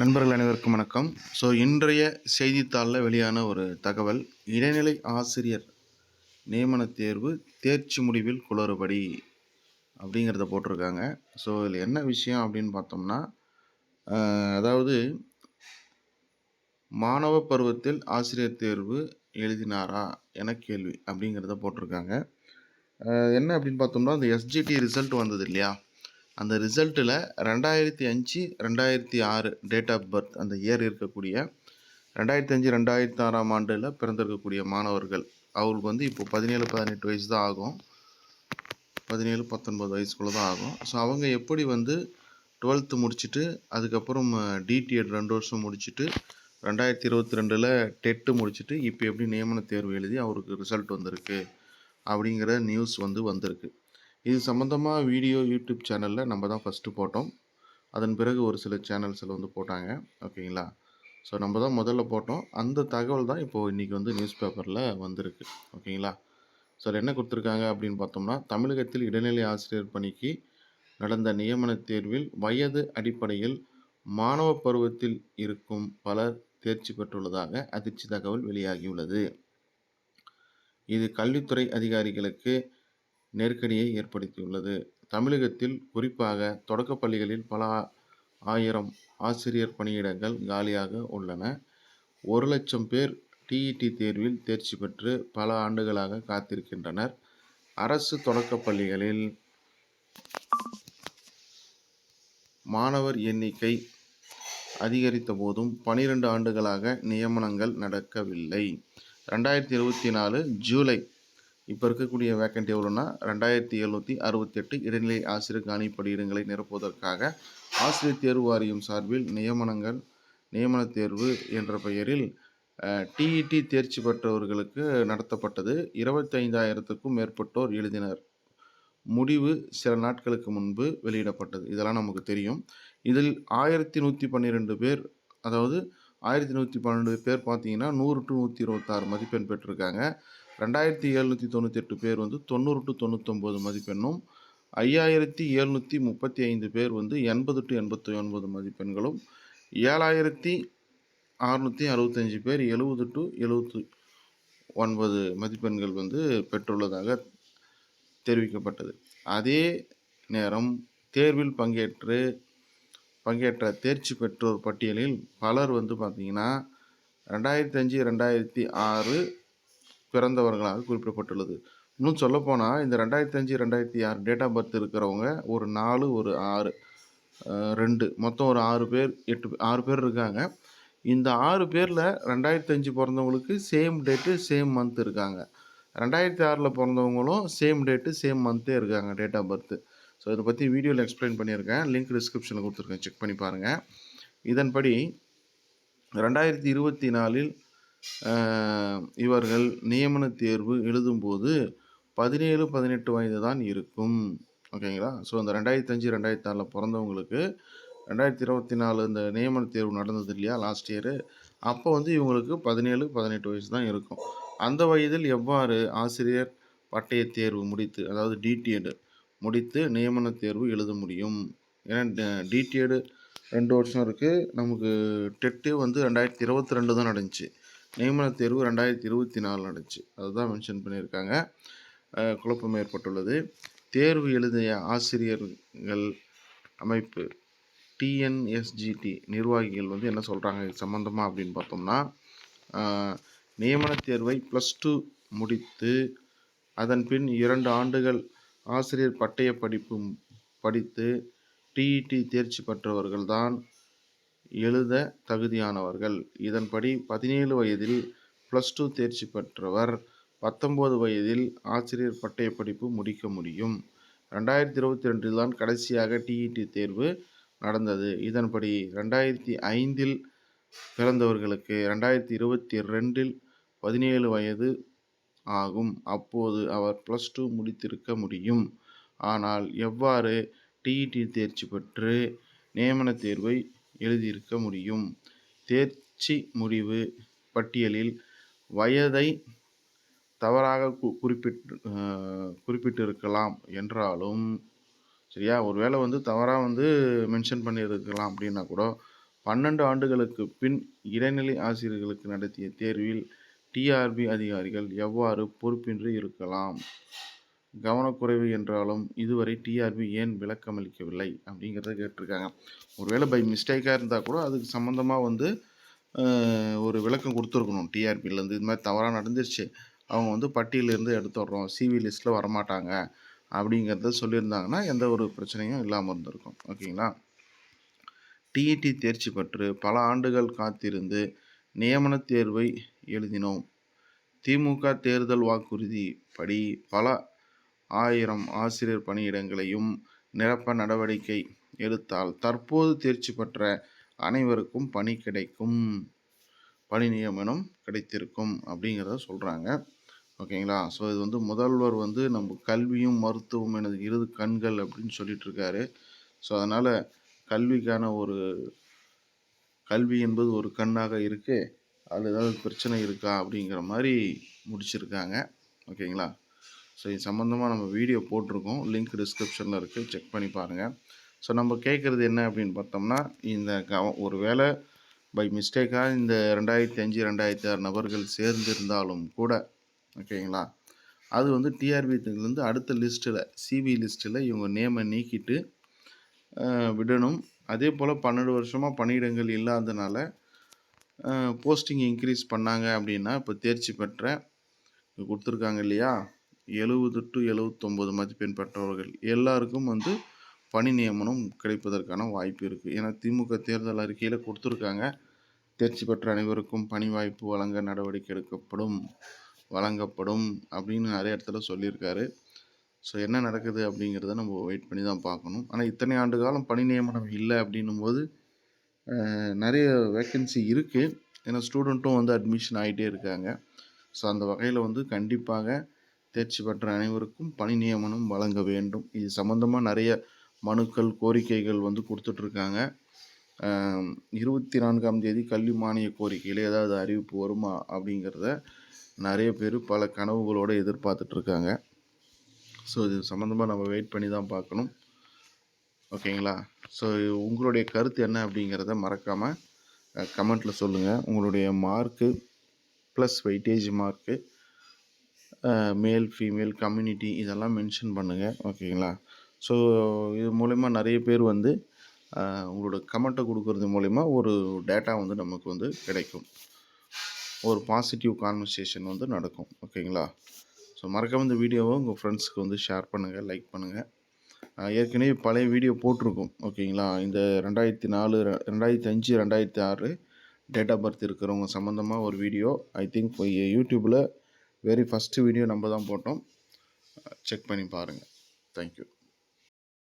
நண்பர்கள் அனைவருக்கும் வணக்கம். ஸோ இன்றைய செய்தித்தாளில் வெளியான ஒரு தகவல் இடைநிலை ஆசிரியர் நியமன தேர்வு தேர்ச்சி முடிவில் குளறுபடி அப்படிங்கிறத போட்டிருக்காங்க. ஸோ இதில் என்ன விஷயம் அப்படின்னு பார்த்தோம்னா அதாவது மாணவ பருவத்தில் ஆசிரியர் தேர்வு எழுதினாரா என கேள்வி அப்படிங்கிறத போட்டிருக்காங்க. என்ன அப்படின்னு பார்த்தோம்னா இந்த எஸ்ஜிடி ரிசல்ட் வந்தது இல்லையா? அந்த ரிசல்ட்டில் ரெண்டாயிரத்தி அஞ்சு ரெண்டாயிரத்தி ஆறு டேட் ஆஃப் பர்த் அந்த இயர் இருக்கக்கூடிய ரெண்டாயிரத்தி அஞ்சு ரெண்டாயிரத்தி ஆறாம் ஆண்டில் பிறந்திருக்கக்கூடிய மாணவர்கள் அவருக்கு வந்து இப்போ பதினேழு பதினெட்டு வயசு தான் ஆகும். பதினேழு பத்தொன்பது வயசுக்குள்ளே தான் ஆகும். ஸோ அவங்க எப்படி வந்து டுவெல்த்து முடிச்சுட்டு அதுக்கப்புறம் டிடிஎட் ரெண்டு வருஷம் முடிச்சுட்டு ரெண்டாயிரத்தி இருபத்தி ரெண்டில் டெட்டு முடிச்சுட்டு இப்போ எப்படி நியமன தேர்வு எழுதி அவருக்கு ரிசல்ட் வந்திருக்கு அப்படிங்கிற நியூஸ் வந்து வந்திருக்கு. இது சம்மந்தமாக வீடியோ யூடியூப் சேனலில் நம்ம தான் ஃபஸ்ட்டு போட்டோம். அதன் பிறகு ஒரு சில சேனல்ஸில் வந்து போட்டாங்க. ஓகேங்களா? ஸோ நம்ம தான் முதல்ல போட்டோம். அந்த தகவல் தான் இப்போது இன்றைக்கி வந்து நியூஸ் பேப்பரில் வந்திருக்கு. ஓகேங்களா? ஸோ அதில் என்ன கொடுத்துருக்காங்க அப்படின்னு பார்த்தோம்னா தமிழகத்தில் இடைநிலை ஆசிரியர் பணிக்கு நடந்த நியமன தேர்வில் வயது அடிப்படையில் மாணவ பருவத்தில் இருக்கும் பலர் தேர்ச்சி பெற்றுள்ளதாக அதிர்ச்சி தகவல் வெளியாகியுள்ளது. இது கல்வித்துறை அதிகாரிகளுக்கு நெருக்கடியை ஏற்படுத்தியுள்ளது. தமிழகத்தில் குறிப்பாக தொடக்கப் பள்ளிகளில் பல ஆயிரம் ஆசிரியர் பணியிடங்கள் காலியாக உள்ளன. ஒரு லட்சம் பேர் டிஇடி தேர்வில் தேர்ச்சி பெற்று பல ஆண்டுகளாக காத்திருக்கின்றனர். அரசு தொடக்கப் பள்ளிகளில் மாணவர் எண்ணிக்கை அதிகரித்த போதும் பனிரெண்டு ஆண்டுகளாக நியமனங்கள் நடக்கவில்லை. ரெண்டாயிரத்தி இருபத்தி நாலு ஜூலை இப்போ இருக்கக்கூடிய வேக்கண்ட் எவ்வளோன்னா ரெண்டாயிரத்தி எழுநூற்றி அறுபத்தெட்டு இடைநிலை ஆசிரியர் காணி பணியிடங்களை நிரப்புவதற்காக ஆசிரியர் தேர்வு வாரியம் சார்பில் நியமனங்கள் நியமன தேர்வு என்ற பெயரில் டிஇடி தேர்ச்சி பெற்றவர்களுக்கு நடத்தப்பட்டது. இருபத்தைந்தாயிரத்துக்கும் மேற்பட்டோர் எழுதினர். முடிவு சில நாட்களுக்கு முன்பு வெளியிடப்பட்டது. இதெல்லாம் நமக்கு தெரியும். இதில் ஆயிரத்தி நூற்றி பன்னிரெண்டு பேர் அதாவது ஆயிரத்தி நூற்றி பன்னெண்டு பேர் பார்த்தீங்கன்னா நூறு டு நூற்றி இருபத்தாறு மதிப்பெண் பெற்றிருக்காங்க. ரெண்டாயிரத்தி எழுநூற்றி தொண்ணூத்தெட்டு பேர் வந்து தொண்ணூறு டு தொண்ணூற்றொம்பது மதிப்பெண்ணும் ஐயாயிரத்தி எழுநூற்றி முப்பத்தி ஐந்து பேர் வந்து எண்பது டு எண்பத்தி ஒன்பது மதிப்பெண்களும் ஏழாயிரத்தி அறுநூற்றி அறுபத்தஞ்சு பேர் எழுபது டு எழுபத்து ஒன்பது மதிப்பெண்கள் வந்து பெற்றுள்ளதாக தெரிவிக்கப்பட்டது. அதே நேரம் தேர்வில் பங்கேற்று பங்கேற்ற தேர்ச்சி பெற்றோர் பட்டியலில் பலர் வந்து பார்த்திங்கன்னா ரெண்டாயிரத்தி அஞ்சு ரெண்டாயிரத்தி ஆறு பிறந்தவர்களாக குறிப்பிடப்பட்டுள்ளது. இன்னும் சொல்லப்போனால் இந்த ரெண்டாயிரத்தி அஞ்சு ரெண்டாயிரத்தி ஆறு டேட் ஆஃப் பர்த் இருக்கிறவங்க ஒரு நாலு ஒரு ஆறு ரெண்டு. மொத்தம் ஒரு ஆறு பேர் எட்டு ஆறு பேர் இருக்காங்க. இந்த ஆறு பேரில் ரெண்டாயிரத்தி அஞ்சு பிறந்தவங்களுக்கு சேம் டேட்டு சேம் மந்த் இருக்காங்க. ரெண்டாயிரத்தி ஆறில் பிறந்தவங்களும் சேம் டேட்டு சேம் மந்த்தே இருக்காங்க டேட் ஆஃப் பர்த்து ஸோ இதை பற்றி வீடியோவில் எக்ஸ்பிளைன் பண்ணியிருக்கேன். லிங்க் டிஸ்கிரிப்ஷனில் கொடுத்துருக்கேன். செக் பண்ணி பாருங்கள் இதன்படி ரெண்டாயிரத்தி இருபத்தி நாலில் இவர்கள் நியமன தேர்வு எழுதும்போது பதினேழு பதினெட்டு வயது தான் இருக்கும். ஓகேங்களா ஸோ இந்த ரெண்டாயிரத்தி அஞ்சு ரெண்டாயிரத்தி ஆறில் பிறந்தவங்களுக்கு ரெண்டாயிரத்தி இருபத்தி நாலு இந்த நியமன தேர்வு நடந்தது இல்லையா? லாஸ்ட் இயரு அப்போ வந்து இவங்களுக்கு பதினேழு பதினெட்டு வயசு தான் இருக்கும். அந்த வயதில் எவ்வாறு ஆசிரியர் பட்டய தேர்வு முடித்து அதாவது டிடிஎடு முடித்து நியமன தேர்வு எழுத முடியும்? ஏன்னா டிடிஎடு ரெண்டு வருஷம் இருக்குது நமக்கு டெட்டு வந்து ரெண்டாயிரத்தி இருபத்தி ரெண்டு தான் நடந்துச்சு. நியமன தேர்வு ரெண்டாயிரத்தி இருபத்தி நாலு நடந்துச்சு. அதுதான் மென்ஷன் பண்ணியிருக்காங்க. குழப்பம் ஏற்பட்டுள்ளது. தேர்வு எழுதிய ஆசிரியர்கள் அமைப்பு டிஎன்எஸ்ஜிடி நிர்வாகிகள் வந்து என்ன சொல்கிறாங்க இது சம்மந்தமாக அப்படின்னு பார்த்தோம்னா நியமன தேர்வை ப்ளஸ் டூ முடித்து அதன் பின் இரண்டு ஆண்டுகள் ஆசிரியர் பட்டய படிப்பு படித்து டிஇடி தேர்ச்சி பெற்றவர்கள்தான் எழுத தகுதியானவர்கள். இதன்படி பதினேழு வயதில் ப்ளஸ் டூ தேர்ச்சி பெற்றவர் பத்தொம்போது வயதில் ஆசிரியர் பட்டய படிப்பு முடிக்க முடியும். ரெண்டாயிரத்தி இருபத்தி ரெண்டில் தான் கடைசியாக டிஇடி தேர்வு நடந்தது. இதன்படி ரெண்டாயிரத்தி ஐந்தில் பிறந்தவர்களுக்கு ரெண்டாயிரத்தி இருபத்தி ரெண்டில் பதினேழு வயது ஆகும். அப்போது அவர் ப்ளஸ் டூ முடித்திருக்க முடியும். ஆனால் எவ்வாறு டிஇடி தேர்ச்சி பெற்று நியமன தேர்வை எழுதியிருக்க முடியும். தேர்ச்சி முடிவு பட்டியலில் வயதை தவறாக கு- குறிப்பிட்டு குறிப்பிட்டிருக்கலாம் என்றாலும் சரியா? ஒருவேளை வந்து தவறாக வந்து மென்ஷன் பண்ணியிருக்கலாம் அப்படின்னா கூட பன்னெண்டு ஆண்டுகளுக்கு பின் இடைநிலை ஆசிரியர்களுக்கு நடத்திய தேர்வில் டிஆர்பி அதிகாரிகள் எவ்வாறு பொறுப்பின்றி இருக்கலாம்? கவனக்குறைவு என்றாலும் இதுவரை டிஆர்பி ஏன் விளக்கமளிக்கவில்லை அப்படிங்கிறத கேட்டிருக்காங்க. ஒருவேளை பை மிஸ்டேக்காக இருந்தால் கூட அதுக்கு சம்மந்தமாக வந்து ஒரு விளக்கம் கொடுத்துருக்கணும் டிஆர்பிலேருந்து இது மாதிரி தவறாக நடந்துருச்சு. அவங்க வந்து பட்டியலேருந்து எடுத்துடுறோம். சிவி லிஸ்ட்டில் வரமாட்டாங்க அப்படிங்கிறத சொல்லியிருந்தாங்கன்னா எந்த ஒரு பிரச்சனையும் இல்லாமல் இருந்திருக்கும். ஓகேங்களா? டிஇடி தேர்ச்சி பெற்று பல ஆண்டுகள் காத்திருந்து நியமனத் தேர்வை எழுதினோம். திமுக தேர்தல் வாக்குறுதி படி பல ஆயிரம் ஆசிரியர் பணியிடங்களையும் நிரப்ப நடவடிக்கை எடுத்தால் தற்போது தேர்ச்சி பெற்ற அனைவருக்கும் பணி கிடைக்கும். பணி நியமனம் கிடைத்திருக்கும் அப்படிங்கிறத சொல்கிறாங்க ஓகேங்களா? ஸோ இது வந்து முதல்வர் வந்து நம்ம கல்வியும் மருத்துவம் எனது இரு கண்கள் அப்படின்னு சொல்லிட்டு இருக்காரு. ஸோ அதனால் கல்விக்கான ஒரு கல்வி என்பது ஒரு கண்ணாக இருக்குது அதில் ஏதாவது பிரச்சனை இருக்கா அப்படிங்கிற மாதிரி முடிச்சிருக்காங்க. ஓகேங்களா? ஸோ இது சம்மந்தமாக நம்ம வீடியோ போட்டிருக்கோம். லிங்க் டிஸ்கிரிப்ஷனில் இருக்குது செக் பண்ணி பாருங்கள் ஸோ நம்ம கேட்குறது என்ன அப்படின்னு பார்த்தோம்னா இந்த கவ ஒரு வேளை பை மிஸ்டேக்காக இந்த ரெண்டாயிரத்தி அஞ்சு ரெண்டாயிரத்தி ஆறு நபர்கள் சேர்ந்திருந்தாலும் கூட ஓகேங்களா அது வந்து டிஆர்பிலேருந்து அடுத்த லிஸ்ட்டில் சிவி லிஸ்ட்டில் இவங்க நேமை நீக்கிட்டு விடணும். அதே போல் பன்னெண்டு வருஷமாக பணியிடங்கள் இல்லாதனால போஸ்டிங் இன்க்ரீஸ் பண்ணாங்க அப்படின்னா இப்போ தேர்ச்சி பெற்ற கொடுத்துருக்காங்க இல்லையா? எழுபது டு எழுபத்தொம்பது மதிப்பெண் பெற்றவர்கள் எல்லாருக்கும் வந்து பணி நியமனம் கிடைப்பதற்கான வாய்ப்பு இருக்குது ஏன்னா திமுக தேர்தல் அறிக்கையில் கொடுத்துருக்காங்க. தேர்ச்சி பெற்ற அனைவருக்கும் பணி வாய்ப்பு வழங்க நடவடிக்கை எடுக்கப்படும் வழங்கப்படும் அப்படின்னு நிறைய இடத்துல சொல்லியிருக்காரு. ஸோ என்ன நடக்குது அப்படிங்கிறத நம்ம வெயிட் பண்ணி தான் பார்க்கணும். ஆனால் இத்தனை ஆண்டு காலம் பணி நியமனம் இல்லை அப்படின்னும் போது நிறைய வேக்கன்சி இருக்குது ஏன்னா ஸ்டூடெண்ட்டும் வந்து அட்மிஷன் ஆகிட்டே இருக்காங்க. ஸோ அந்த வகையில் வந்து கண்டிப்பாக தேர்ச்சி பெற்ற அனைவருக்கும் பணி நியமனம் வழங்க வேண்டும். இது சம்மந்தமாக நிறைய மனுக்கள் கோரிக்கைகள் வந்து கொடுத்துட்ருக்காங்க. இருபத்தி நான்காம் தேதி கல்வி மானிய கோரிக்கையில் ஏதாவது அறிவிப்பு வருமா அப்படிங்கிறத நிறைய பேர் பல கனவுகளோடு எதிர்பார்த்துட்ருக்காங்க. ஸோ இது சம்மந்தமாக நம்ம வெயிட் பண்ணி தான் பார்க்கணும். ஓகேங்களா? ஸோ உங்களுடைய கருத்து என்ன அப்படிங்கிறத மறக்காமல் கமெண்ட்டில் சொல்லுங்கள் உங்களுடைய mark plus weightage mark male female community இதெல்லாம் மென்ஷன் பண்ணுங்கள் ஓகேங்களா ஸோ இது மூலயமா நிறைய பேர் வந்து உங்களோட கமெண்ட்டை கொடுக்கறது மூலிமா ஒரு டேட்டா வந்து நமக்கு வந்து கிடைக்கும். ஒரு பாசிட்டிவ் கான்வர்சேஷன் வந்து நடக்கும். ஓகேங்களா ஸோ மறக்காம இந்த வீடியோவை உங்கள் ஃப்ரெண்ட்ஸ்க்கு வந்து ஷேர் பண்ணுங்கள் லைக் பண்ணுங்கள் ஏற்கனவே பழைய வீடியோ போட்டிருக்கோம். ஓகேங்களா இந்த ரெண்டாயிரத்தி நாலு ரெ- ரெண்டாயிரத்தி அஞ்சு ரெண்டாயிரத்தி ஆறு டேட் ஆஃப் பர்த் இருக்கிறவங்க சம்மந்தமாக ஒரு வீடியோ ஐ திங்க் யூடியூப்பில் வெரி ஃபஸ்ட்டு வீடியோ நம்ம தான் போட்டோம். செக் பண்ணி பாருங்கள் தேங்க்யூ